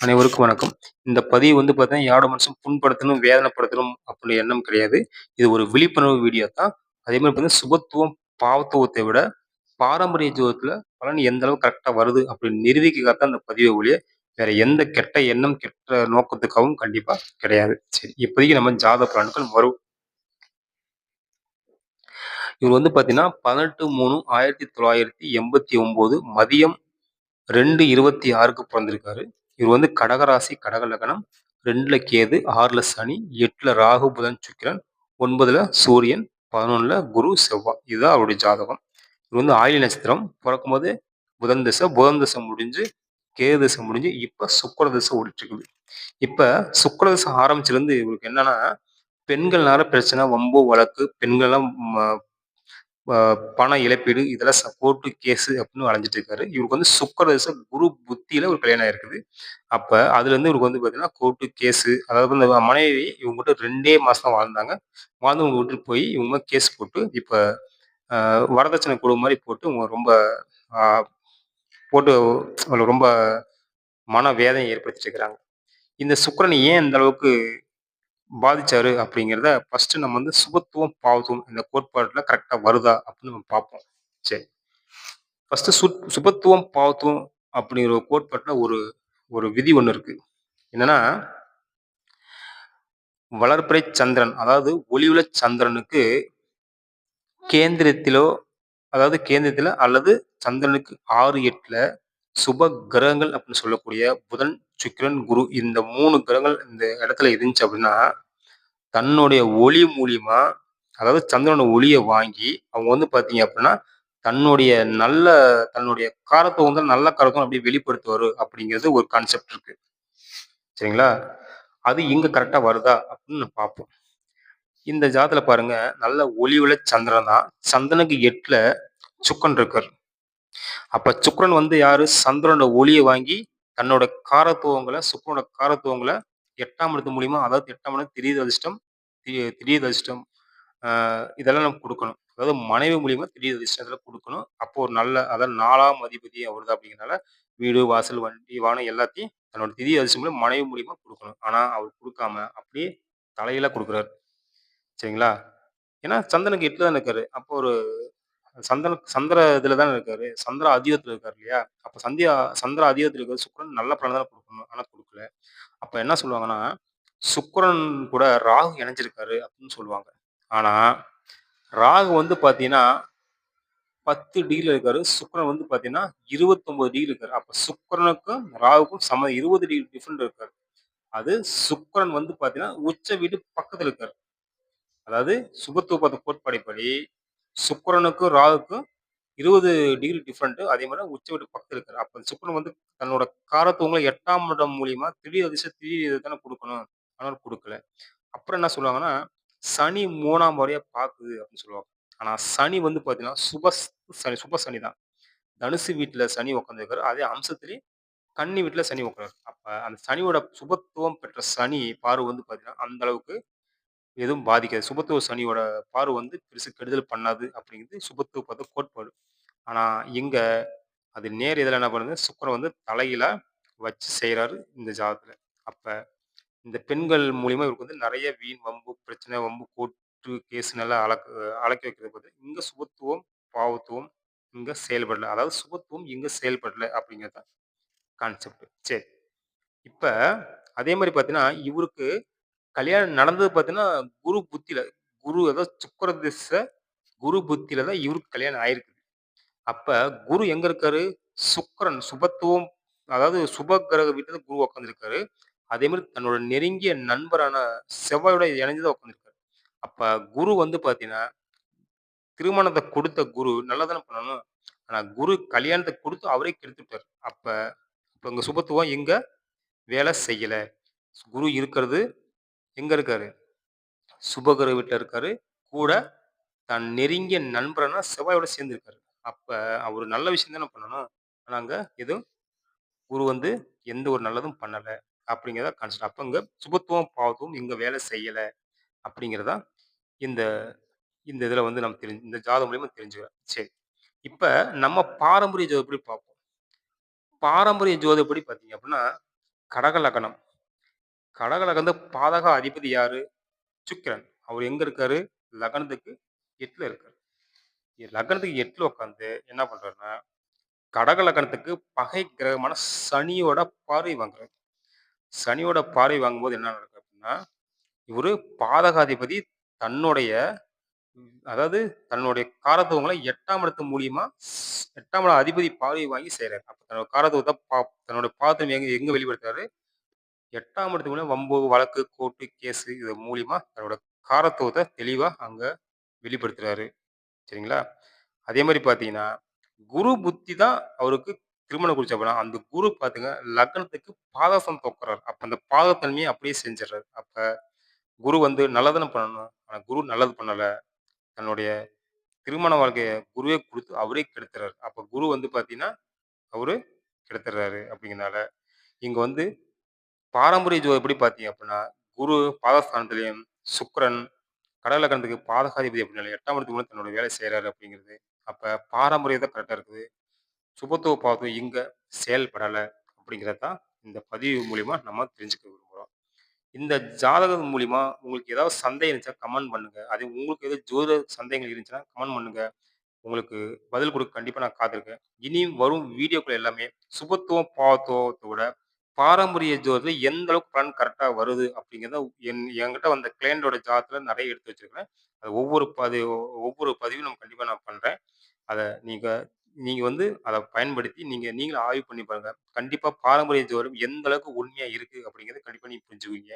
அனைவருக்கும் வணக்கம். இந்த பதிவு வந்து பார்த்தீங்கன்னா, யாரோட மனசும் புண்படுத்தணும், வேதனைப்படுத்தணும் அப்படின்னு எண்ணம் கிடையாது. இது ஒரு விழிப்புணர்வு வீடியோ தான். அதே மாதிரி பார்த்தீங்கன்னா, சுபத்துவம், பாவத்துவத்தை விட பாரம்பரிய ஜோதத்தில் பலன் எந்த அளவுக்கு கரெக்டாக வருது அப்படின்னு நிரூபிக்கக்காக தான் பதிவை ஒழிய, வேற எந்த கெட்ட எண்ணம், கெட்ட நோக்கத்துக்காகவும் கண்டிப்பா கிடையாது. சரி, இப்போதைக்கு நம்ம ஜாத பலன்கள் வரும். இவர் வந்து பார்த்தீங்கன்னா, 18/3/1989 மதியம் ரெண்டு இருபத்தி ஆறுக்கு பிறந்திருக்காரு இவர் வந்து கடகராசி, கடக லக்னம், ரெண்டுல கேது, ஆறுல சனி, எட்டுல ராகு, புதன், சுக்கிரன், ஒன்பதுல சூரியன், 11ல குரு, செவ்வாய். இதுதான் அவருடைய ஜாதகம். இவர் வந்து ஆயில்ய நட்சத்திரம். பொறக்கும்போது புதன் திசை, புதன் திசை முடிஞ்சு, கேது திசை முடிஞ்சு, இப்ப சுக்கர திசை ஓடிட்டுருக்குது. இப்ப சுக்கர திசை ஆரம்பிச்சிருந்து இவருக்கு என்னன்னா, பெண்கள்னால பிரச்சனை, வம்பு, வழக்கு, பெண்கள்லாம் பண இழப்பீடு இதெல்லாம் சப்போர்ட்டு கோர்ட்டு, கேஸு அப்படின்னு அலைஞ்சிட்டு இருக்காரு. இவருக்கு வந்து சுக்கர திசை, குரு புத்தியில ஒரு கல்யாணம் ஆயிருக்குது. அப்ப அதுலேருந்து இவருக்கு வந்து பார்த்தீங்கன்னா, கோர்ட்டு, கேஸு அதாவது இந்த மனைவி இவங்ககிட்ட 2டே மாசம் வாழ்ந்தாங்க. வாழ்ந்து இவங்க விட்டுட்டு போய் இவங்க கேஸ் போட்டு, இப்ப வரதட்சணை குழு மாதிரி போட்டு இவங்க ரொம்ப போட்டு அவங்களுக்கு ரொம்ப மன வேதனை ஏற்படுத்திட்டு இருக்கிறாங்க. இந்த சுக்கரன் ஏன் இந்த அளவுக்கு பாதிச்சாரு அப்படிங்கிறத ஃபர்ஸ்ட்டு நம்ம வந்து சுபத்துவம், பாவத்துவம் இந்த கோட்பாட்டில் கரெக்ட்டா வருதா அப்படின்னு நம்ம பார்ப்போம். சரி. ஃபர்ஸ்ட்டு சுத் சுபத்துவம், பாவத்துவம் அப்படிங்கிற ஒரு கோட்பாட்டுல ஒரு ஒரு விதி ஒண்ணு இருக்கு. என்னன்னா வளர்பிறை சந்திரன், அதாவது ஒளியுள்ள சந்திரனுக்கு கேந்திரத்திலோ அதாவது கேந்திரத்தில அல்லது சந்திரனுக்கு 6, 8ல சுப கிரகங்கள் அப்படின்னு சொல்லக்கூடிய புதன், சுக்கிரன், குரு இந்த 3 கிரகங்கள் இந்த இடத்துல இருந்துச்சு அப்படின்னா, தன்னுடைய ஒளி மூலியமா அதாவது சந்திரனோட ஒளிய வாங்கி, அவங்க வந்து பார்த்தீங்க அப்படின்னா, தன்னுடைய நல்ல தன்னுடைய காரத்துவம் தான் நல்ல காரத்துவம் அப்படியே வெளிப்படுத்துவாரு அப்படிங்கிறது ஒரு கான்செப்ட் இருக்கு. சரிங்களா? அது இங்க கரெக்ட்டா வருதா அப்படின்னு நான் பார்ப்போம். இந்த ஜாதகத்துல பாருங்க, நல்ல ஒளியுள்ள சந்திரன் தான். சந்திரனுக்கு 8ல சுக்கன் இருக்காரு. அப்ப சுக்ரன் வந்து யாரு? சந்திரனோட ஒளியை வாங்கி தன்னோட காரத்துவங்களை சுக்ரனோட காரத்துவங்களை எட்டாம் இடத்து மூலியமா அதாவது எட்டாம் இடம் திடீர் அதிர்ஷ்டம், தி திடீர் அதிர்ஷ்டம் இதெல்லாம் நம்ம கொடுக்கணும் அதாவது மனைவி மூலியமா திடீர் அதிர்ஷ்டம் இதெல்லாம் அப்போ ஒரு நல்ல அதாவது நாலாம் அதிபதி அவரு தான் அப்படிங்கிறனால, வீடு, வாசல், வண்டி, வானம் எல்லாத்தையும் தன்னோட திடீர் அதிர்ஷ்டம் மூலம் மனைவி மூலியமா குடுக்கணும். ஆனா அவர் கொடுக்காம அப்படியே தலையில கொடுக்குறாரு சரிங்களா? ஏன்னா சந்திரனுக்கு எட்டு தான் இருக்காரு. அப்போ ஒரு சந்திர சந்திர இதுல தானே இருக்காரு. சந்திர அதீதத்துல இருக்காரு இல்லையா? அப்ப சந்தியா சந்திர அதீதத்துல இருக்கிற சுக்கரன் நல்ல பலன் தானே கொடுக்கணும் ஆனா கொடுக்கல அப்ப என்ன சொல்லுவாங்கன்னா, சுக்கரன் கூட ராகு இணைஞ்சிருக்காரு அப்படின்னு சொல்லுவாங்க. ஆனா, ராகு வந்து பார்த்தீங்கன்னா 10 டிகிரில இருக்காரு. சுக்கரன் வந்து பார்த்தீங்கன்னா 29 டிகிரி இருக்காரு. அப்ப சுக்கரனுக்கும் ராகுக்கும் சம 20 டிகிரி டிஃபரெண்ட் இருக்காரு. அது சுக்கரன் வந்து பார்த்தீங்கன்னா, உச்ச வீடு பக்கத்துல இருக்காரு. அதாவது சுபத்துவ பாத சுக்கரனுக்கும் ராகுக்கும் 20 டிகிரி டிஃப்ரெண்ட் அதே மாதிரி உச்ச வீட்டு பக்கத்தில் இருக்காரு. அப்போ சுக்கரன் வந்து தன்னோட காரத்துவங்களை எட்டாம் இடம் மூலியமா திடீர் அதிர்ஷ்டம், திடீர் இத தானே கொடுக்கணும் ஆனால் கொடுக்கல அப்புறம் என்ன சொல்லுவாங்கன்னா, சனி 3ஆம் பார்வையா பார்க்குது அப்படின்னு சொல்லுவாங்க. ஆனா சனி வந்து பார்த்தீங்கன்னா, சுப சனி சுப சனி தான். தனுசு வீட்ல சனி உட்காந்துருக்காரு அதே அம்சத்திலே கன்னி வீட்டில் சனி உட்காரு அப்ப அந்த சனியோட சுபத்துவம் பெற்ற சனி பார்வை வந்து பார்த்தீங்கன்னா, அந்த அளவுக்கு எதுவும் பாதிக்காது. சுபத்துவ சனியோட பார்வை வந்து பெருசு கெடுதல் பண்ணாது அப்படிங்கிறது சுபத்துவ பார்த்த கோட்பாடு. ஆனால் இங்கே அது நேர் இதில் என்ன பண்ணுது, சுக்கிரன் வந்து தலையில வச்சு செய்கிறாரு இந்த ஜாதத்தில் அப்போ இந்த பெண்கள் மூலிமா இவருக்கு வந்து நிறைய வீண் வம்பு, பிரச்சனை, வம்பு, கோட்டு கேஸ் நல்லா அளக்க அழைக்க வைக்கிறது பார்த்து இங்கே சுபத்துவம், பாவத்துவம் இங்கே செயல்படலை அதாவது சுபத்துவம் இங்கே செயல்படலை அப்படிங்கிறது தான் கான்செப்ட். சரி. இப்போ அதே மாதிரி பார்த்தீங்கன்னா, இவருக்கு கல்யாணம் நடந்தது பார்த்தீங்கன்னா, குரு புத்தியில. குரு அதாவது சுக்கிர திசை, குரு புத்தியில தான் இவருக்கு கல்யாணம் ஆயிருக்கு அப்ப குரு எங்க இருக்காரு? சுக்கரன் சுபத்துவம் அதாவது சுப கிரக வீட்ல குரு உட்காந்துருக்காரு அதே மாதிரி தன்னோட நெருங்கிய நண்பரான செவ்வாயோட இணைஞ்சுதான் உட்காந்துருக்காரு அப்ப குரு வந்து பாத்தீங்கன்னா திருமணத்தை கொடுத்த குரு நல்லா தானே பண்ணணும். ஆனா குரு கல்யாணத்தை கொடுத்து அவரே கெடுத்துட்டாரு. அப்ப இப்ப இங்க சுபத்துவம் எங்க வேலை செய்யல. குரு இருக்கிறது எங்க இருக்காரு? சுபகிரக வீட்டில் இருக்காரு. கூட தன் நெருங்கிய நண்பரான செவ்வாயோட சேர்ந்துருக்காரு அப்ப அவர் நல்ல விஷயம் தானே பண்ணணும். ஆனா அங்க எதுவும் குரு வந்து எந்த ஒரு நல்லதும் பண்ணல. அப்படிங்கிறத கான்செப்ட். அப்ப இங்க சுபத்துவம், பாவத்துவம் இங்க வேலை செய்யல. அப்படிங்கிறதா இந்த இந்த இதில் வந்து நம்ம தெரிஞ்சு இந்த ஜாதகம் மூலியமாக தெரிஞ்சுக்கிறோம். சரி. இப்போ நம்ம பாரம்பரிய ஜோதிடப்படி பார்ப்போம். பாரம்பரிய ஜோதிடப்படி பார்த்தீங்க அப்படின்னா, கடக லக்கணம் கடக லக்னத்து பாதக அதிபதி யாரு? சுக்கிரன். அவர் எங்க இருக்காரு? லக்னத்துக்கு எட்டுல இருக்காரு. லக்னத்துக்கு எட்டுல உட்காந்து என்ன பண்றாருன்னா, கடக லக்னத்துக்கு பகை கிரகமான சனியோட பார்வை வாங்குறாரு. சனியோட பார்வை வாங்கும்போது என்ன நடக்கும் அப்படின்னா இவரு பாதகாதிபதி தன்னுடைய அதாவது தன்னுடைய காரத்துவங்களை எட்டாம் இடத்து மூலியமா எட்டாம் இட அதிபதி பார்வை வாங்கி செய்யறாரு அப்ப தன்னோட காரத்துவத்தை பா தன்னோட பாதத்த எங்க எங்க வெளிப்படுத்துறாரு? 8ஆம் இடத்து மூலியமா வம்பு, வழக்கு, கோர்ட்டு, கேஸு இது மூலிமா தன்னோட காரத்துவத்தை தெளிவாக அங்கே வெளிப்படுத்துகிறாரு சரிங்களா? அதே மாதிரி பார்த்தீங்கன்னா, குரு புத்தி தான் அவருக்கு திருமணம் குறிச்சப்பனா அந்த குரு பார்த்துங்க லக்னத்துக்கு பாதசம் உட்கார்றாரு. அப்போ அந்த பாதத்தன்மையை அப்படியே செஞ்சுர்றாரு. அப்போ குரு வந்து நல்லதானே பண்ணணும். ஆனால் குரு நல்லது பண்ணலை தன்னுடைய திருமண வாழ்க்கையை குருவே கொடுத்து அவரே கெடுத்துறாரு. அப்போ குரு வந்து பார்த்தீங்கன்னா, அவரு கெடுத்துறாரு அப்படிங்கிறனால, இங்கே வந்து பாரம்பரிய ஜோதிடப்படி பார்த்தீங்க அப்படின்னா, குரு பாதஸ்தானத்திலையும் சுக்கரன் கடலக்கணத்துக்கு பாதகாதிபதி அப்படின்னால எட்டாம் இடத்துக்கு மூலம் தன்னோட வேலை செய்கிறாரு அப்படிங்கிறது. அப்போ பாரம்பரியம் தான் இருக்குது. சுபத்துவ பாவத்துவம் இங்கே செயல்படலை அப்படிங்கிறது தான் இந்த பதிவு மூலிமா நம்ம தெரிஞ்சுக்க விரும்புகிறோம் இந்த ஜாதகம் மூலிமா உங்களுக்கு ஏதாவது சந்தேகம் இருந்துச்சா கமெண்ட் பண்ணுங்க. அது உங்களுக்கு ஏதாவது ஜோதிட சந்தேகங்கள் இருந்துச்சுன்னா கமெண்ட் பண்ணுங்க. உங்களுக்கு பதில் கொடுக்க கண்டிப்பாக நான் காத்திருக்கேன். இனியும் வரும் வீடியோக்கள் எல்லாமே சுபத்துவம், பாவத்துவத்தோட பாரம்பரிய ஜோதிடத்துல எந்த அளவுக்கு பலன் கரெக்டாக வருது அப்படிங்கிறத என் என்கிட்ட வந்த கிளைண்டோட ஜாதத்தில் நிறைய எடுத்து வச்சிருக்கிறேன். அது ஒவ்வொரு பதிவு ஒவ்வொரு பதிவும் நம்ம கண்டிப்பாக நான் பண்ணுறேன் அதை நீங்கள் நீங்கள் வந்து அதை பயன்படுத்தி நீங்கள் நீங்களும் ஆய்வு பண்ணி பாருங்கள் கண்டிப்பாக பாரம்பரிய ஜோதிடம் எந்த அளவுக்கு உண்மையாக இருக்குது அப்படிங்கிறத கண்டிப்பாக நீங்கள் புரிஞ்சுக்குவீங்க.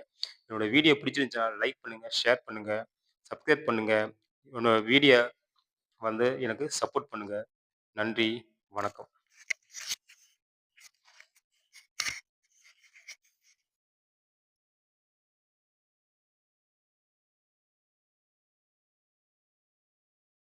என்னோட வீடியோ பிடிச்சிருந்துச்சுன்னா லைக் பண்ணுங்கள் ஷேர் பண்ணுங்கள் சப்ஸ்கிரைப் பண்ணுங்கள் என்னோட வீடியோ வந்து எனக்கு சப்போர்ட் பண்ணுங்கள் நன்றி, வணக்கம்.